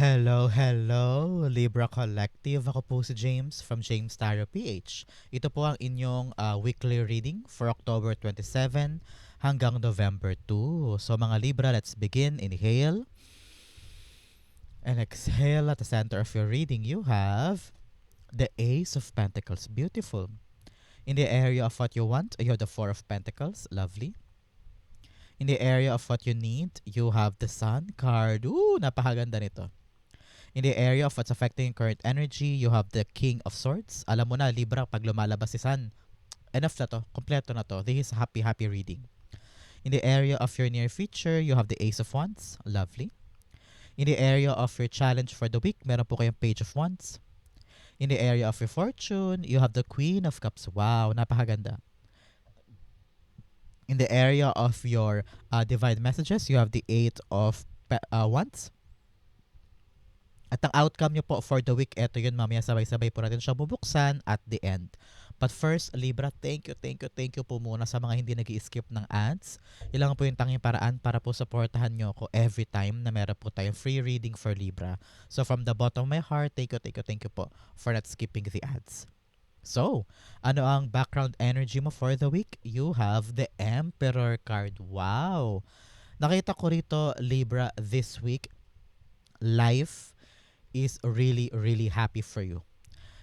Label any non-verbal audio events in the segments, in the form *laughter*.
Hello, hello, Libra Collective. Ako po si James from James Tarot PH. Ito po ang inyong ah, weekly reading for October 27 hanggang November 2. So mga Libra, let's begin. Inhale. And exhale at the center of your reading, you have the Ace of Pentacles. Beautiful. In the area of what you want, you have the Four of Pentacles. Lovely. In the area of what you need, you have the Sun card. Ooh, napakaganda nito. In the area of what's affecting current energy, you have the King of Swords. Alam mo na, Libra, pag lumalabas si Sun, enough na to. Kompleto na to. This is happy, happy reading. In the area of your near future, you have the Ace of Wands. Lovely. In the area of your challenge for the week, meron po kayong Page of Wands. In the area of your fortune, you have the Queen of Cups. Wow, napakaganda. In the area of your uh, divine messages, you have the Eight of uh, Wands. At ang outcome nyo po for the week, eto yun mamaya sabay-sabay po natin siya bubuksan at the end. But first, Libra, thank you, thank you, thank you po muna sa mga hindi nag skip ng ads. Ilang po yung tanging paraan para po supportahan nyo ako every time na meron po tayong free reading for Libra. So from the bottom of my heart, thank you, thank you, thank you po for not skipping the ads. So, ano ang background energy mo for the week? You have the Emperor card. Wow! Nakita ko rito, Libra, this week, life is really, really happy for you.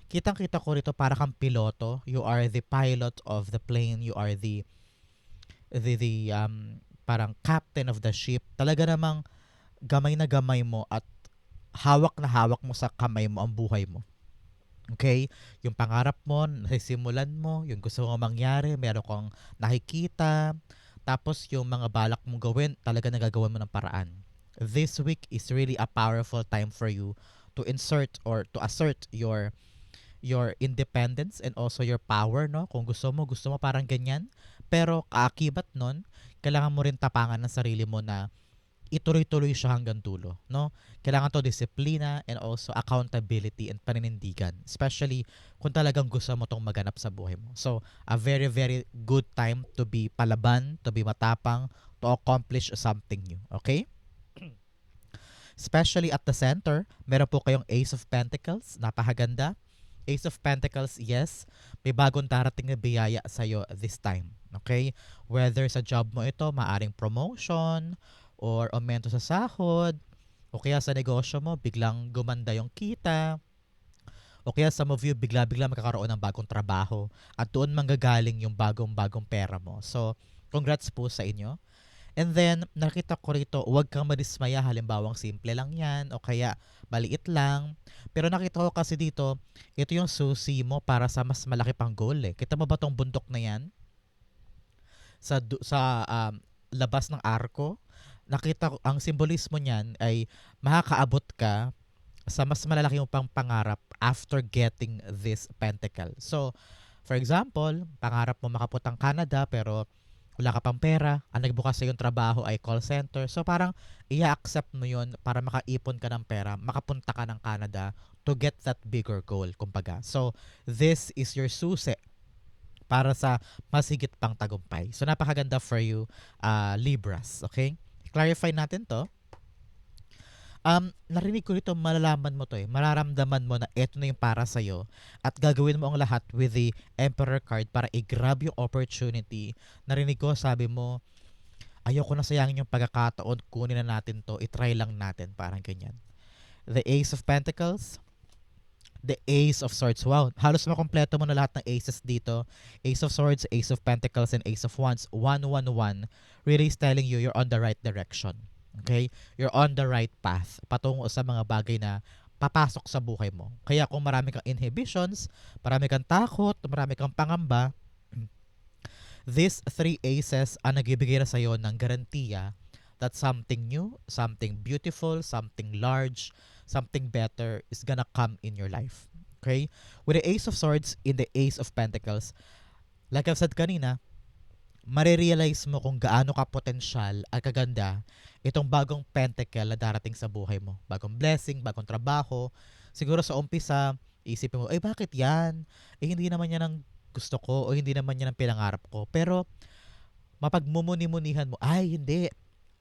Kitang-kita ko rito para kang piloto. You are the pilot of the plane. You are the the, the um, parang captain of the ship. Talaga namang gamay na gamay mo at hawak na hawak mo sa kamay mo ang buhay mo. Okay? Yung pangarap mo, nasisimulan mo, yung gusto mong mangyari, meron kang nakikita, tapos yung mga balak mong gawin, talaga nagagawa mo ng paraan. This week is really a powerful time for you to insert or to assert your your independence and also your power, no? Kung gusto mo, gusto mo parang ganyan. Pero kaakibat nun, kailangan mo rin tapangan ng sarili mo na ituloy-tuloy siya hanggang dulo, no? Kailangan to disiplina and also accountability and paninindigan. Especially kung talagang gusto mo tong maganap sa buhay mo. So, a very, very good time to be palaban, to be matapang, to accomplish something new. Okay? Especially at the center, meron po kayong Ace of Pentacles. Napakaganda. Ace of Pentacles, yes, may bagong darating na biyaya sa'yo this time. Okay? Whether sa job mo ito, maaring promotion, or aumento sa sahod, o kaya sa negosyo mo, biglang gumanda yung kita, o kaya some of you, bigla-bigla magkakaroon ng bagong trabaho, at doon manggagaling yung bagong-bagong pera mo. So, congrats po sa inyo. And then, nakita ko rito, huwag kang madismaya. Halimbawang simple lang yan o kaya maliit lang. Pero nakita ko kasi dito, ito yung susi mo para sa mas malaki pang goal eh. Kita mo ba tong bundok na yan? Sa, sa um, labas ng arko, nakita ko, ang simbolismo niyan ay makakaabot ka sa mas malalaki mo pang pangarap after getting this pentacle. So, for example, pangarap mo makaputang Canada pero wala ka pang pera, ang nagbukas sa yung trabaho ay call center. So parang i-accept mo yun para makaipon ka ng pera, makapunta ka ng Canada to get that bigger goal, kumbaga. So this is your susi para sa mas higit pang tagumpay. So napakaganda for you, uh, Libras. Okay? Clarify natin to. Um, narinig ko rito, malalaman mo to eh. Mararamdaman mo na eto na yung para sa'yo at gagawin mo ang lahat with the Emperor card para i-grab yung opportunity. Narinig ko, sabi mo, ayoko na sayangin yung pagkakataon, kunin na natin to, itry lang natin, parang ganyan. The Ace of Pentacles, the Ace of Swords. Wow, halos makompleto mo na lahat ng aces dito. Ace of Swords, Ace of Pentacles, and Ace of Wands. 111 really is telling you you're on the right direction. Okay? You're on the right path patungo sa mga bagay na papasok sa buhay mo. Kaya kung marami kang inhibitions, marami kang takot, marami kang pangamba, these three aces ang nagbibigay na sa'yo ng garantiya that something new, something beautiful, something large, something better is gonna come in your life. Okay? With the Ace of Swords in the Ace of Pentacles, like I've said kanina, marirealize mo kung gaano ka potensyal at kaganda itong bagong pentacle na darating sa buhay mo. Bagong blessing, bagong trabaho. Siguro sa umpisa, isipin mo, eh bakit yan? Eh hindi naman yan ang gusto ko o hindi naman yan ang pinangarap ko. Pero mapagmumuni-munihan mo, ay hindi.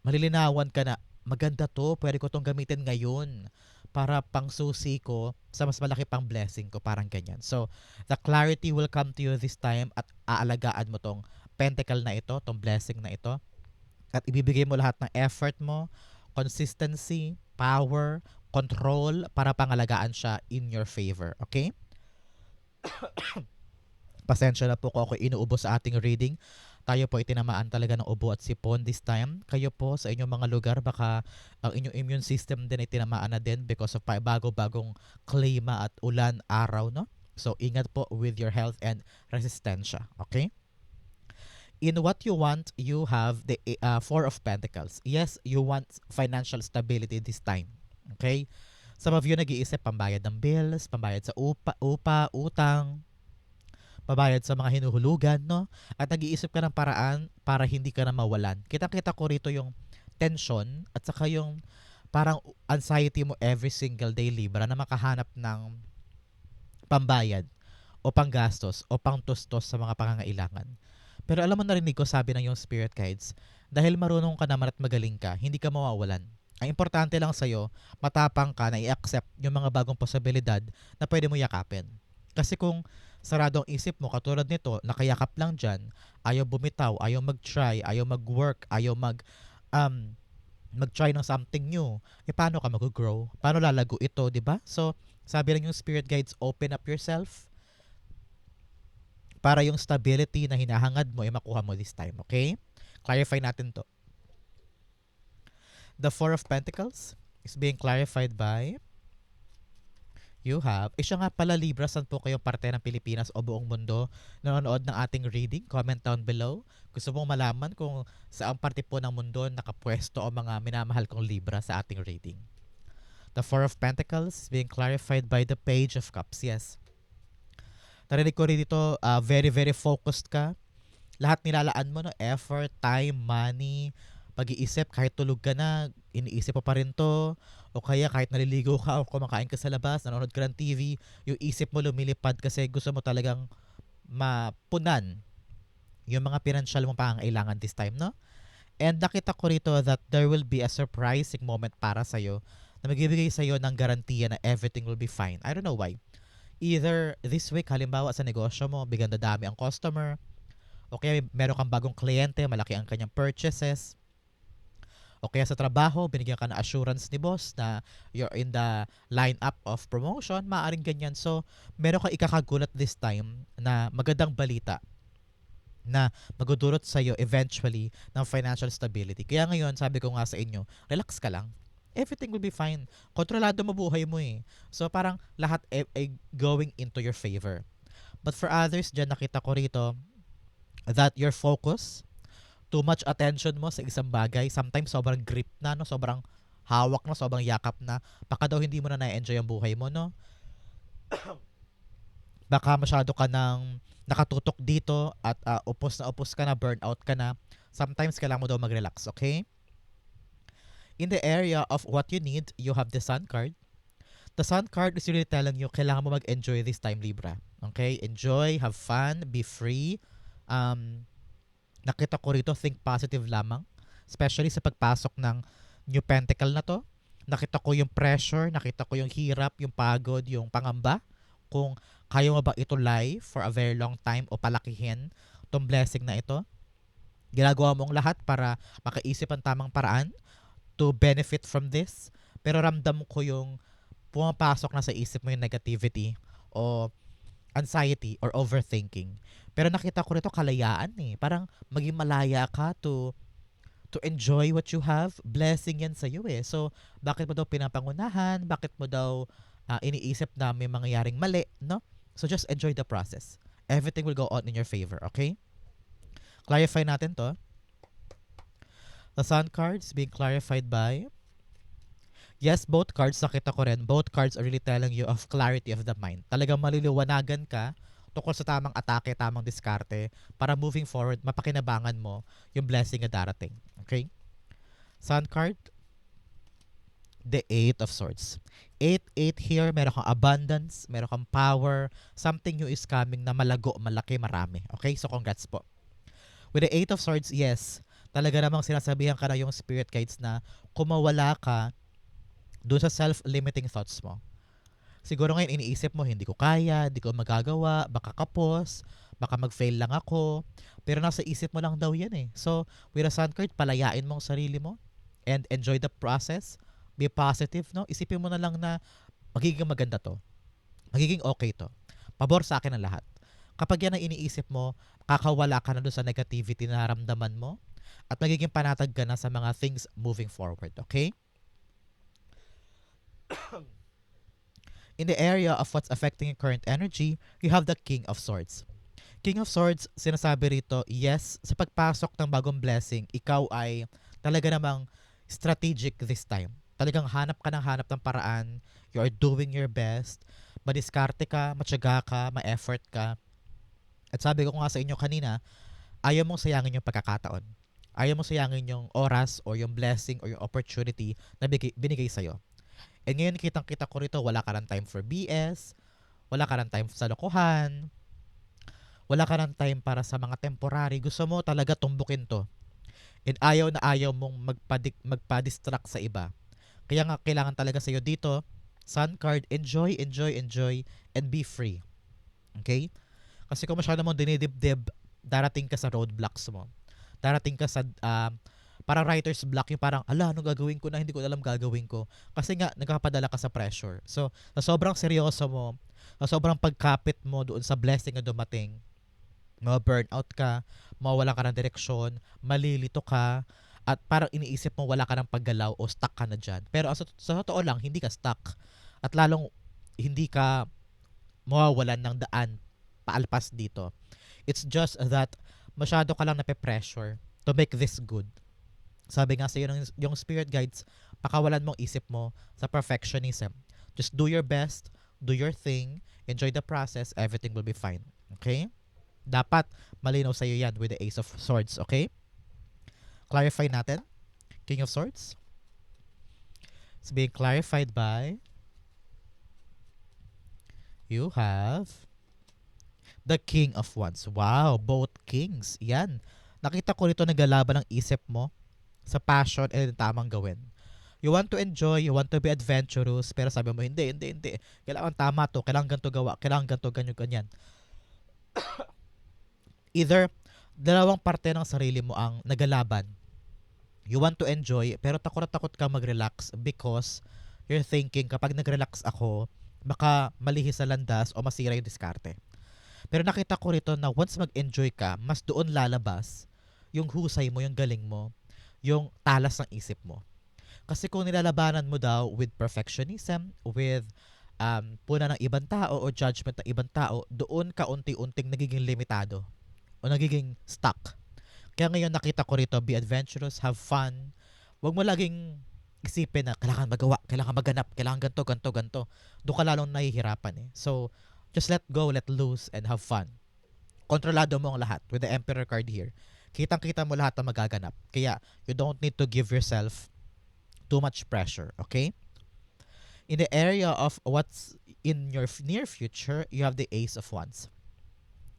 Malilinawan ka na, maganda to, pwede ko tong gamitin ngayon para pang susi ko sa mas malaki pang blessing ko, parang ganyan. So, the clarity will come to you this time at aalagaan mo tong pentacle na ito, tong blessing na ito. At ibibigay mo lahat ng effort mo, consistency, power, control para pangalagaan siya in your favor. Okay? *coughs* Pasensya na po ko ako inuubo sa ating reading. Tayo po ay tinamaan talaga ng ubo at sipon this time. Kayo po sa inyong mga lugar, baka ang inyong immune system din ay tinamaan na din because of bago-bagong klima at ulan, araw, no? So, ingat po with your health and resistensya. Okay? In what you want, you have the uh, Four of Pentacles. Yes, you want financial stability this time. Okay? Some of you nag-iisip pambayad ng bills, pambayad sa upa, upa utang, pabayad sa mga hinuhulugan, no? At nag-iisip ka ng paraan para hindi ka na mawalan. Kita-kita ko rito yung tension at saka yung parang anxiety mo every single day, Libra, na makahanap ng pambayad o panggastos o pangtustos sa mga pangangailangan. Pero alam mo narinig ko sabi ng yung spirit guides, dahil marunong ka naman at magaling ka, hindi ka mawawalan. Ang importante lang sa'yo, matapang ka na i-accept yung mga bagong posibilidad na pwede mo yakapin. Kasi kung sarado ang isip mo, katulad nito, nakayakap lang dyan, ayaw bumitaw, ayaw mag-try, ayaw mag-work, ayaw mag, um, mag-try ng something new, eh paano ka mag-grow? Paano lalago ito, di ba? So, sabi lang yung spirit guides, open up yourself para yung stability na hinahangad mo ay makuha mo this time, okay? Clarify natin to. The Four of Pentacles is being clarified by You have. Eh siya nga pala Libra, saan po kayong parte ng Pilipinas o buong mundo nanonood ng ating reading? Comment down below. Gusto mong malaman kung saan parte po ng mundo nakapwesto o mga minamahal kong Libra sa ating reading. The Four of Pentacles being clarified by the Page of Cups. Yes. Narinig ko rin dito, uh, very, very focused ka. Lahat nilalaan mo, no? effort, time, money, pag-iisip, kahit tulog ka na, iniisip mo pa rin to. O kaya kahit naliligo ka o kumakain ka sa labas, nanonood ka ng TV, yung isip mo lumilipad kasi gusto mo talagang mapunan yung mga pinansyal mong pangangailangan this time, no? And nakita ko rito that there will be a surprising moment para sa'yo na magbibigay sa'yo ng garantiya na everything will be fine. I don't know why. Either this week, halimbawa sa negosyo mo, bigyan na dami ang customer, o kaya meron kang bagong kliyente, malaki ang kanyang purchases, o kaya sa trabaho, binigyan ka ng assurance ni boss na you're in the lineup of promotion, maaring ganyan. So, meron kang ikakagulat this time na magandang balita na magdudulot sa iyo eventually ng financial stability. Kaya ngayon, sabi ko nga sa inyo, relax ka lang. Everything will be fine. Kontrolado mo buhay mo eh. So parang lahat ay, ay going into your favor. But for others, dyan nakita ko rito that your focus, too much attention mo sa isang bagay, sometimes sobrang grip na, no? sobrang hawak na, sobrang yakap na, baka daw hindi mo na na-enjoy ang buhay mo, no? *coughs* baka masyado ka nang nakatutok dito at uh, upos na upos ka na, burnout ka na, sometimes kailangan mo daw mag-relax, okay? In the area of what you need, you have the Sun card. The Sun card is really telling you, kailangan mo mag-enjoy this time, Libra. Okay? Enjoy, have fun, be free. Um, nakita ko rito, think positive lamang. Especially sa pagpasok ng New Pentacle na to. Nakita ko yung pressure, nakita ko yung hirap, yung pagod, yung pangamba. Kung kaya mo ba ito lie for a very long time o palakihin tong blessing na ito. Ginagawa mong lahat para makaisip ang tamang paraan to benefit from this. Pero ramdam ko yung pumapasok na sa isip mo yung negativity o anxiety or overthinking. Pero nakita ko rito kalayaan eh. Parang maging malaya ka to to enjoy what you have. Blessing yan sa iyo eh. So, bakit mo daw pinapangunahan? Bakit mo daw uh, iniisip na may mangyayaring mali, no? So, just enjoy the process. Everything will go on in your favor, okay? Clarify natin to. The Sun cards being clarified by Yes, both cards, nakita ko rin, both cards are really telling you of clarity of the mind. Talagang maliliwanagan ka tungkol sa tamang atake, tamang diskarte para moving forward, mapakinabangan mo yung blessing na darating. Okay? Sun card, the Eight of Swords. 8-8 here, meron kang abundance, meron kang power, something new is coming na malago, malaki, marami. Okay? So, congrats po. With the Eight of Swords, yes, talaga namang sinasabihan ka na yung spirit guides na kung mawala ka Doon sa self-limiting thoughts mo. Siguro ngayon iniisip mo, hindi ko kaya, hindi ko magagawa, baka kapos, baka mag-fail lang ako. Pero nasa isip mo lang daw yan eh. So, with a sun card, palayain mo ang sarili mo and enjoy the process. Be positive, no? Isipin mo na lang na magiging maganda to. Magiging okay to. Pabor sa akin ang lahat. Kapag yan ang iniisip mo, kakawala ka na doon sa negativity na naramdaman mo at magiging panatag ka na sa mga things moving forward, okay? *coughs* In the area of what's affecting your current energy, you have the King of Swords. King of Swords, sinasabi rito, yes, sa pagpasok ng bagong blessing, ikaw ay talaga namang strategic this time. Talagang hanap ka ng hanap ng paraan, you are doing your best, madiskarte ka, matyaga ka, ma-effort ka. At sabi ko nga sa inyo kanina, ayaw mong sayangin yung pagkakataon. Ayaw mong sayangin yung oras or yung blessing or yung opportunity na bigay, binigay sa'yo. And ngayon kitang-kita ko rito, wala ka ng time for BS, wala ka ng time sa lokohan, wala ka ng time para sa mga temporary. Gusto mo talaga tumbukin to. And ayaw na ayaw mong magpadik, magpa-distract sa iba. Kaya nga kailangan talaga sa'yo dito, Sun card, enjoy, enjoy, enjoy, and be free. Okay? Kasi kung masyado mong dinidibdib, darating ka sa roadblocks mo. Darating ka sa, um, parang writer's block, yung parang, ala, anong gagawin ko na, hindi ko alam gagawin ko. Kasi nga, nagpapadala ka sa pressure. So, sa sobrang seryoso mo, sa sobrang pagkapit mo doon sa blessing na dumating, ma-burnout ka, mawala ka ng direksyon, malilito ka, at parang iniisip mo wala ka ng paggalaw o stuck ka na dyan. Pero sa, sa totoo lang, hindi ka stuck. At lalong hindi ka mawawalan ng daan paalpas dito. It's just that masyado ka lang nape-pressure to make this good. Sabi nga sa iyo ng yung spirit guides, pakawalan mong isip mo sa perfectionism. Just do your best, do your thing, enjoy the process, everything will be fine. Okay? Dapat malinaw sa iyo yan with the Ace of Swords, okay? Clarify natin. King of Swords. It's being clarified by you have the King of Wands. Wow, both kings. Yan. Nakita ko rito naglalaban ng isip mo sa passion and tamang gawin. You want to enjoy, you want to be adventurous, pero sabi mo, hindi, hindi, hindi. Kailangan tama to, kailangan ganito gawa, kailangan ganito, ganyan, ganyan. *coughs* Either, dalawang parte ng sarili mo ang nagalaban. You want to enjoy, pero takot na takot ka mag-relax because you're thinking, kapag nag-relax ako, baka malihis sa landas o masira yung diskarte. Pero nakita ko rito na once mag-enjoy ka, mas doon lalabas yung husay mo, yung galing mo, yung talas ng isip mo. Kasi kung nilalabanan mo daw with perfectionism, with um, puna ng ibang tao o judgment ng ibang tao, doon ka unti-unting nagiging limitado o nagiging stuck. Kaya ngayon nakita ko rito, be adventurous, have fun. Huwag mo laging isipin na kailangan magawa, kailangan maganap, kailangan ganto, ganto, ganto. Doon ka lalong nahihirapan eh. So, just let go, let loose, and have fun. Kontrolado mo ang lahat with the Emperor card here. Kitang-kita mo lahat na magaganap. Kaya, you don't need to give yourself too much pressure, okay? In the area of what's in your near future, you have the Ace of Wands.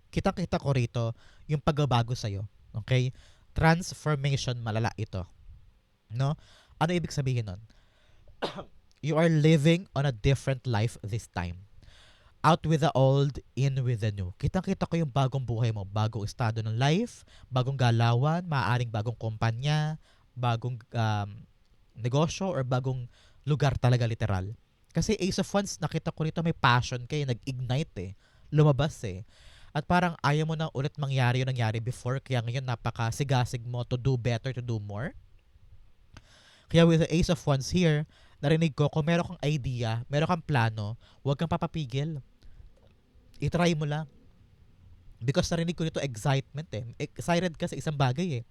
Kitang-kita ko rito yung pagbabago sa'yo, okay? Transformation malala ito. No? Ano ibig sabihin nun? *coughs* you are living on a different life this time. Out with the old, in with the new. Kitang-kita ko yung bagong buhay mo, bagong estado ng life, bagong galawan, maaaring bagong kumpanya, bagong um, negosyo, or bagong lugar talaga literal. Kasi Ace of Wands, nakita ko rito may passion kayo, nag-ignite eh. Lumabas eh. At parang ayaw mo na ulit mangyari yung nangyari before, kaya ngayon napakasigasig mo to do better, to do more. Kaya with the Ace of Wands here, narinig ko, kung meron kang idea, meron kang plano, huwag kang papapigil. I-try mo lang. Because narinig ko nito excitement eh. Excited ka sa isang bagay eh.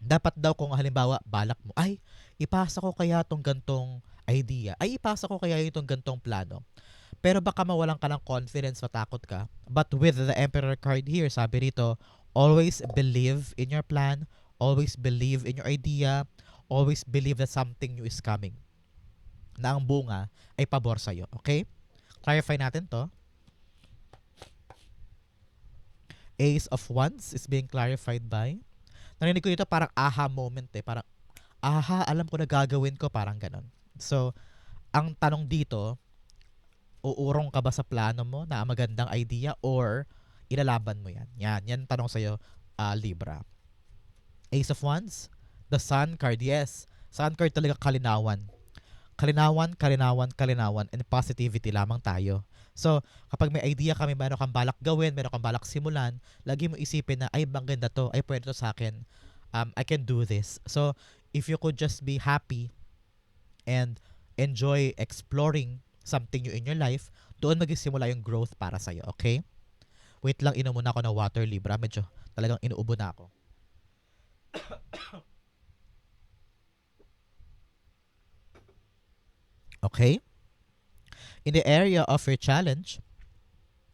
Dapat daw kung halimbawa, balak mo, ay, ipasa ko kaya tong gantong idea. Ay, ipasa ko kaya itong gantong plano. Pero baka mawalan ka ng confidence, matakot ka. But with the Emperor card here, sabi rito, always believe in your plan, always believe in your idea, always believe that something new is coming. Na ang bunga ay pabor sa'yo. Okay? Clarify natin to. Ace of Wands is being clarified by. Narinig ko dito parang aha moment eh. Parang, aha, alam ko na gagawin ko, parang ganon. So, ang tanong dito, uurong ka ba sa plano mo na magandang idea or ilalaban mo yan? Yan, yan tanong sa'yo, uh, Libra. Ace of Wands, the Sun card, yes. Sun card talaga kalinawan. Kalinawan, kalinawan, kalinawan, and positivity lamang tayo. So, kapag may idea kami, meron kang balak gawin, meron kang balak simulan, lagi mo isipin na, ay, bang ganda to, ay, pwede to sa akin, um, I can do this. So, if you could just be happy and enjoy exploring something new in your life, doon magsisimula yung growth para sa'yo, okay? Wait lang, inom muna ako ng water, Libra. Medyo talagang inuubo na ako. Okay? In the area of your challenge,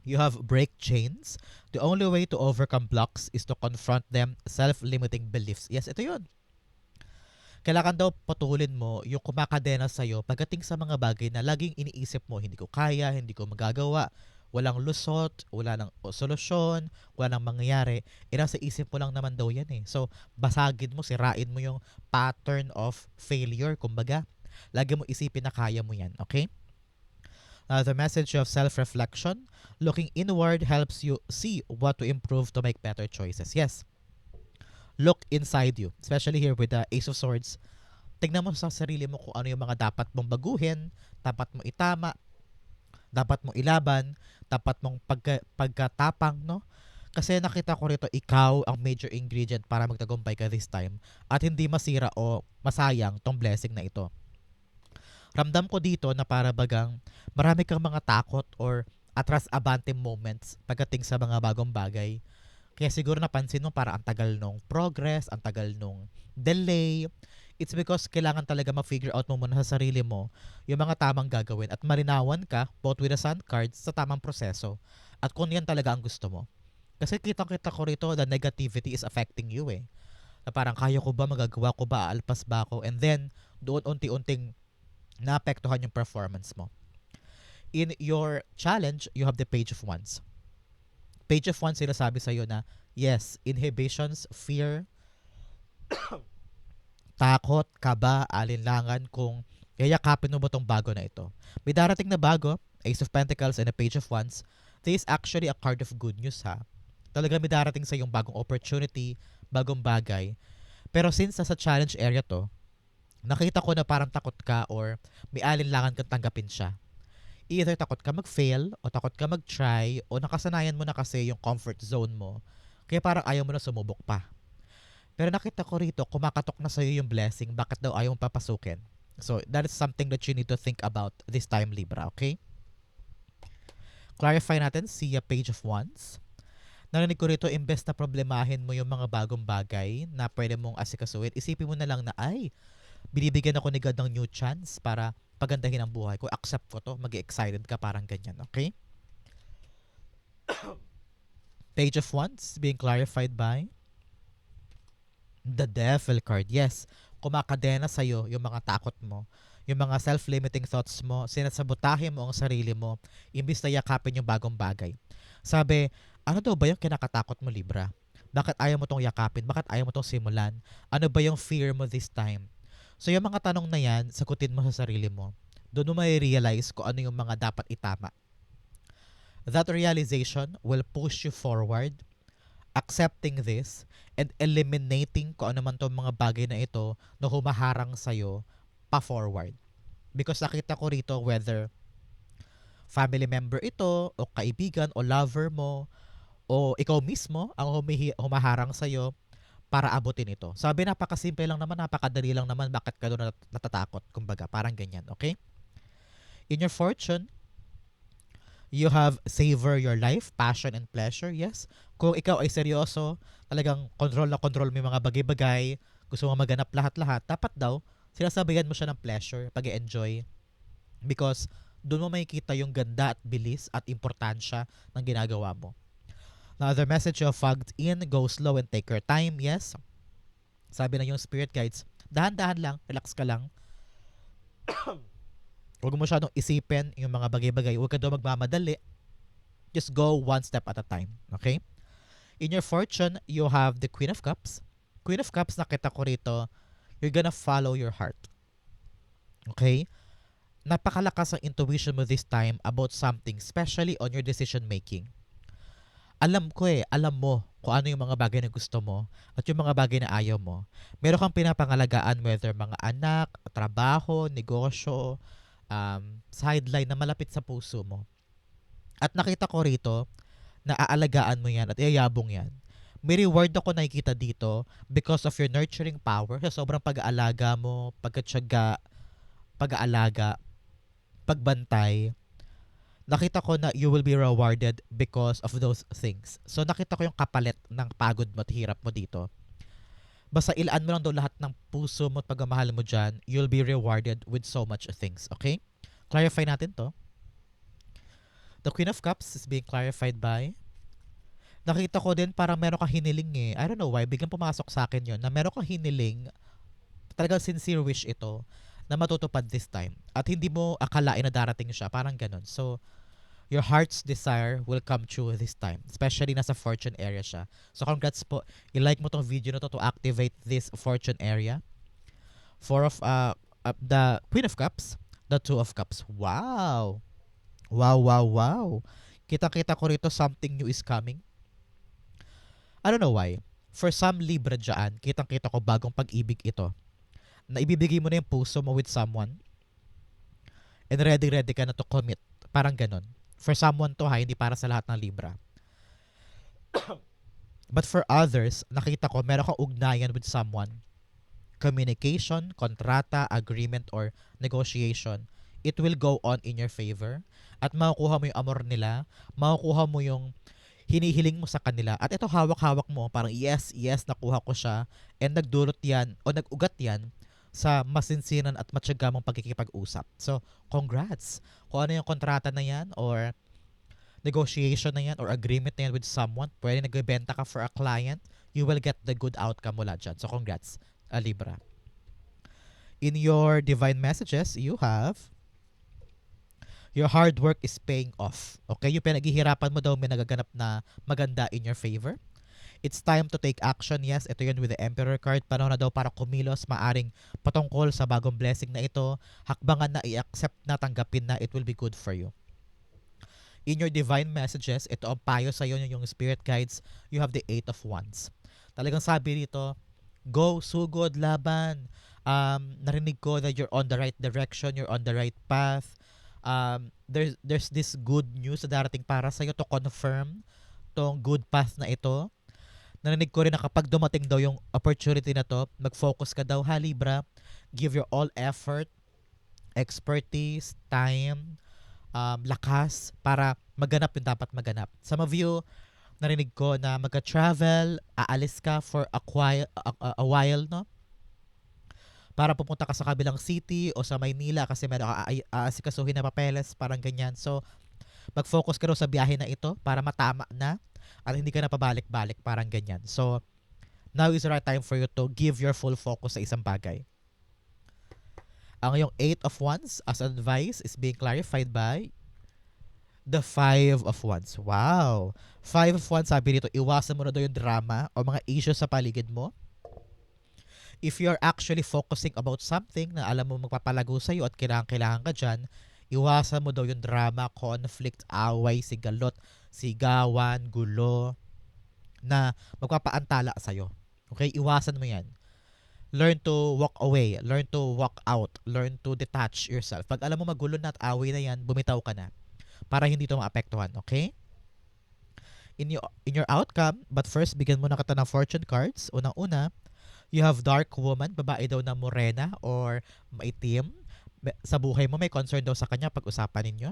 you have break chains. The only way to overcome blocks is to confront them self-limiting beliefs. Yes, ito yun. Kailangan daw patulin mo yung kumakadena sa'yo pagdating sa mga bagay na laging iniisip mo, hindi ko kaya, hindi ko magagawa, walang lusot, wala nang solusyon, wala nang mangyayari. E nasa isip mo lang naman daw yan eh. So, basagin mo, sirain mo yung pattern of failure, kumbaga. Lagi mo isipin na kaya mo yan, okay? Uh, the message of self-reflection, looking inward helps you see what to improve to make better choices. Yes. Look inside you, especially here with the Ace of Swords. Tignan mo sa sarili mo kung ano yung mga dapat mong baguhin, dapat mo itama, dapat mong ilaban, dapat mong pagka, pagkatapang, no? Kasi nakita ko rito, ikaw ang major ingredient para magtagumpay ka this time at hindi masira o masayang tong blessing na ito ramdam ko dito na para bagang marami kang mga takot or atras abante moments pagdating sa mga bagong bagay. Kaya siguro napansin mo para ang tagal nung progress, ang tagal nung delay. It's because kailangan talaga ma-figure out mo muna sa sarili mo yung mga tamang gagawin at marinawan ka both with the sun cards sa tamang proseso at kung yan talaga ang gusto mo. Kasi kita-kita ko rito the negativity is affecting you eh. Na parang kaya ko ba, magagawa ko ba, alpas ba ako? And then, doon unti-unting naapektuhan yung performance mo. In your challenge, you have the page of wands. Page of wands sinasabi sa'yo na, yes, inhibitions, fear, *coughs* takot, kaba, alinlangan kung yayakapin mo ba tong bago na ito. May darating na bago, Ace of Pentacles and a Page of Wands, this is actually a card of good news ha. Talaga may darating sa yung bagong opportunity, bagong bagay. Pero since sa challenge area to, nakita ko na parang takot ka or may alinlangan kang tanggapin siya. Either takot ka mag-fail o takot ka mag-try o nakasanayan mo na kasi yung comfort zone mo. Kaya parang ayaw mo na sumubok pa. Pero nakita ko rito, kumakatok na sa'yo yung blessing. Bakit daw ayaw mong papasukin? So, that is something that you need to think about this time, Libra, okay? Clarify natin, see page of wands. Narinig ko rito, imbes na problemahin mo yung mga bagong bagay na pwede mong asikasuin, isipin mo na lang na, ay, binibigyan ako ni God ng new chance para pagandahin ang buhay ko. Accept ko to. mag excited ka parang ganyan. Okay? *coughs* Page of Wands being clarified by the Devil card. Yes, kumakadena sa'yo yung mga takot mo, yung mga self-limiting thoughts mo, sinasabotahe mo ang sarili mo, imbis na yakapin yung bagong bagay. Sabi, ano daw ba yung kinakatakot mo, Libra? Bakit ayaw mo tong yakapin? Bakit ayaw mo tong simulan? Ano ba yung fear mo this time? So yung mga tanong na yan, sagutin mo sa sarili mo. Doon mo may realize kung ano yung mga dapat itama. That realization will push you forward, accepting this, and eliminating kung ano man itong mga bagay na ito na humaharang sa'yo pa-forward. Because nakita ko rito whether family member ito, o kaibigan, o lover mo, o ikaw mismo ang humihi, humaharang sa'yo, para abutin ito. Sabi napakasimple lang naman, napakadali lang naman, bakit ka doon natatakot? Kumbaga, parang ganyan, okay? In your fortune, you have savor your life, passion and pleasure, yes. Kung ikaw ay seryoso, talagang control na control mo yung mga bagay-bagay, gusto mo maganap lahat-lahat, dapat daw, sinasabayan mo siya ng pleasure, pag enjoy Because doon mo makikita yung ganda at bilis at importansya ng ginagawa mo. Now, the message of fogged in, go slow and take your time. Yes. Sabi na yung spirit guides, dahan-dahan lang, relax ka lang. *coughs* Huwag mo masyadong isipin yung mga bagay-bagay. Huwag ka daw magmamadali. Just go one step at a time. Okay? In your fortune, you have the Queen of Cups. Queen of Cups, nakita ko rito, you're gonna follow your heart. Okay? Napakalakas ang intuition mo this time about something, especially on your decision making. Alam ko eh, alam mo kung ano yung mga bagay na gusto mo at yung mga bagay na ayaw mo. Meron kang pinapangalagaan whether mga anak, trabaho, negosyo, um, sideline na malapit sa puso mo. At nakita ko rito na aalagaan mo yan at iyayabong yan. May reward ako nakikita dito because of your nurturing power sa sobrang pag-aalaga mo, pagkatsaga, pag-aalaga, pagbantay. Nakita ko na you will be rewarded because of those things. So nakita ko yung kapalit ng pagod mo at hirap mo dito. Basta ilaan mo lang daw lahat ng puso mo at pagmamahal mo dyan, you'll be rewarded with so much things. Okay? Clarify natin to. The Queen of Cups is being clarified by nakita ko din parang meron kang hiniling eh. I don't know why, biglang pumasok sa akin yon na meron kang hiniling, talagang sincere wish ito, na matutupad this time. At hindi mo akalain na darating siya. Parang ganun. So, your heart's desire will come true this time. Especially nasa fortune area siya. So, congrats po. I-like mo tong video na to to activate this fortune area. Four of, uh, uh, the Queen of Cups, the Two of Cups. Wow! Wow, wow, wow. Kita-kita ko rito something new is coming. I don't know why. For some Libra dyan, kitang-kita ko bagong pag-ibig ito. Na ibibigay mo na yung puso mo with someone and ready-ready ka na to commit. Parang ganun. For someone to ha, hindi para sa lahat ng Libra. *coughs* But for others, nakita ko meron kang ugnayan with someone. Communication, kontrata, agreement, or negotiation. It will go on in your favor. At makukuha mo yung amor nila. Makukuha mo yung hinihiling mo sa kanila. At ito hawak-hawak mo, parang yes, yes, nakuha ko siya. And nagdulot yan, o nag-ugat yan sa masinsinan at matyaga mong pagkikipag-usap. So, congrats! Kung ano yung kontrata na yan or negotiation na yan or agreement na yan with someone, pwede nagbebenta ka for a client, you will get the good outcome mula dyan. So, congrats, a Libra. In your divine messages, you have your hard work is paying off. Okay? Yung pinaghihirapan mo daw may nagaganap na maganda in your favor. It's time to take action. Yes, ito yun with the Emperor card. Panahon na daw para kumilos, maaring patungkol sa bagong blessing na ito. Hakbangan na i-accept na, tanggapin na, it will be good for you. In your divine messages, ito ang payo sa iyo yung spirit guides. You have the Eight of Wands. Talagang sabi dito, go, sugod, laban. Um, narinig ko that you're on the right direction, you're on the right path. Um, there's, there's this good news na darating para sa iyo to confirm tong good path na ito narinig ko rin na kapag dumating daw yung opportunity na to, mag-focus ka daw ha Libra, give your all effort, expertise, time, um, lakas para maganap yung dapat maganap. Some of you, narinig ko na magka-travel, aalis ka for a, while, a, a, while, no? Para pupunta ka sa kabilang city o sa Maynila kasi meron ka aasikasuhin na papeles, parang ganyan. So, mag-focus ka daw sa biyahe na ito para matama na at hindi ka na pabalik-balik parang ganyan. So, now is the right time for you to give your full focus sa isang bagay. Ang yung 8 of Wands as advice is being clarified by the 5 of Wands. Wow! 5 of Wands, sabi dito, iwasan mo na daw yung drama o mga issues sa paligid mo. If you're actually focusing about something na alam mo magpapalago sa'yo at kailangan-kailangan ka dyan, iwasan mo daw yung drama, conflict, away, sigalot, sigawan, gulo, na magpapaantala sa'yo. Okay? Iwasan mo yan. Learn to walk away. Learn to walk out. Learn to detach yourself. Pag alam mo magulo na at away na yan, bumitaw ka na. Para hindi ito maapektuhan. Okay? In your, in your outcome, but first, bigyan mo na kita ng fortune cards. Unang-una, you have dark woman, babae daw na morena or maitim. Sa buhay mo, may concern daw sa kanya pag-usapan ninyo.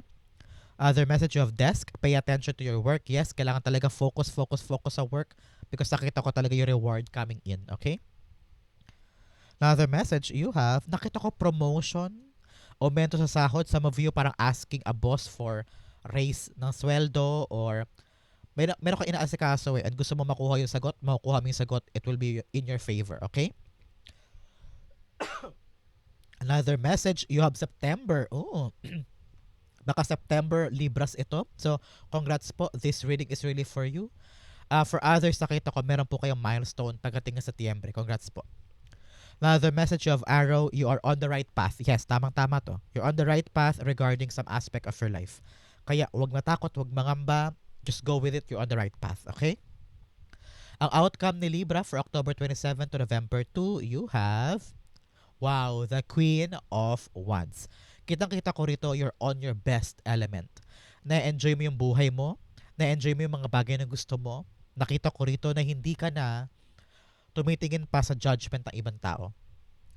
Other message, have desk. Pay attention to your work. Yes, kailangan talaga focus, focus, focus sa work because nakita ko talaga yung reward coming in. Okay? Another message you have, nakita ko promotion, aumento sa sahod. Some of you parang asking a boss for raise ng sweldo or may, meron ka inaasikaso eh and gusto mo makuha yung sagot, makukuha mo yung sagot, it will be in your favor. Okay? Another message, you have September. Oh, *clears throat* Baka September Libras ito. So, congrats po. This reading is really for you. Uh, for others, nakita ko, meron po kayong milestone pagdating sa Setyembre. Congrats po. Another message of arrow, you are on the right path. Yes, tamang-tama to. You're on the right path regarding some aspect of your life. Kaya wag matakot, wag mangamba. Just go with it. You're on the right path. Okay? Ang outcome ni Libra for October 27 to November 2, you have, wow, the Queen of Wands. Kitang-kita ko rito, you're on your best element. Na-enjoy mo yung buhay mo. Na-enjoy mo yung mga bagay na gusto mo. Nakita ko rito na hindi ka na tumitingin pa sa judgment ng ibang tao.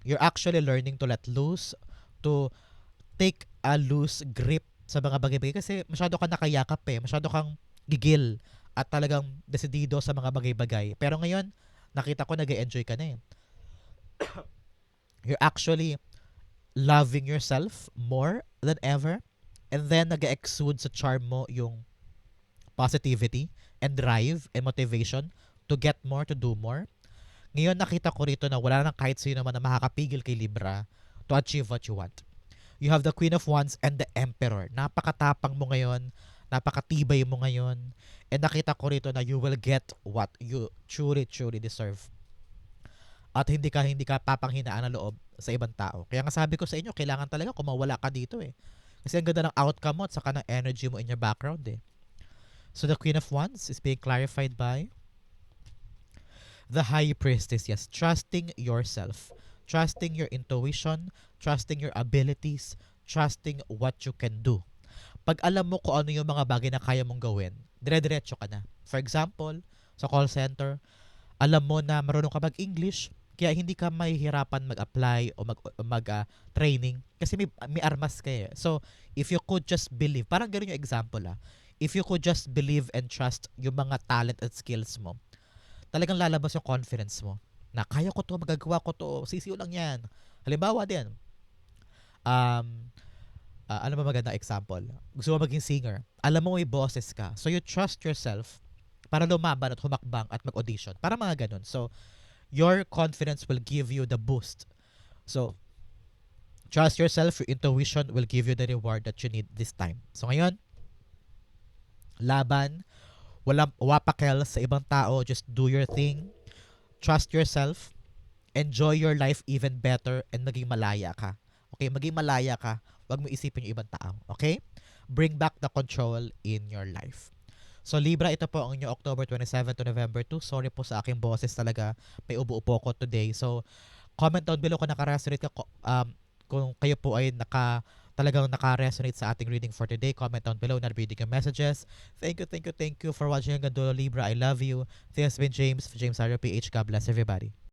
You're actually learning to let loose, to take a loose grip sa mga bagay-bagay kasi masyado kang nakayakap eh, masyado kang gigil at talagang desidido sa mga bagay-bagay. Pero ngayon, nakita ko nag enjoy ka na eh. You're actually loving yourself more than ever and then nag exude sa charm mo yung positivity and drive and motivation to get more, to do more. Ngayon nakita ko rito na wala nang kahit sino man na makakapigil kay Libra to achieve what you want. You have the Queen of Wands and the Emperor. Napakatapang mo ngayon, napakatibay mo ngayon, and nakita ko rito na you will get what you truly, truly deserve. At hindi ka hindi ka papanghinaan ng loob sa ibang tao. Kaya nga sabi ko sa inyo, kailangan talaga kumawala ka dito eh. Kasi ang ganda ng outcome mo at saka ng energy mo in your background eh. So the Queen of Wands is being clarified by the High Priestess. Yes, trusting yourself. Trusting your intuition, trusting your abilities, trusting what you can do. Pag alam mo kung ano yung mga bagay na kaya mong gawin, dire-diretso ka na. For example, sa call center, alam mo na marunong ka mag-English, kaya hindi ka mahihirapan mag-apply o mag, mag ah, training kasi may, may armas ka eh. So, if you could just believe, parang ganun yung example ah, if you could just believe and trust yung mga talent at skills mo, talagang lalabas yung confidence mo na kaya ko to, magagawa ko to, sisiyo lang yan. Halimbawa din, um, ah, ano ba maganda example? Gusto mo maging singer, alam mo may boses ka, so you trust yourself para lumaban at humakbang at mag-audition. Para mga ganun. So, your confidence will give you the boost. So, trust yourself, your intuition will give you the reward that you need this time. So, ngayon, laban, walang wapakel sa ibang tao, just do your thing, trust yourself, enjoy your life even better, and maging malaya ka. Okay, maging malaya ka, wag mo isipin yung ibang tao. Okay? Bring back the control in your life. So Libra, ito po ang inyong October 27 to November 2. Sorry po sa aking boses talaga. May ubo-upo ko today. So comment down below kung naka-resonate ka, um, kung kayo po ay naka talagang naka-resonate sa ating reading for today. Comment down below na reading yung messages. Thank you, thank you, thank you for watching hanggang dulo Libra. I love you. This has been James, James Arrow PH. God bless everybody.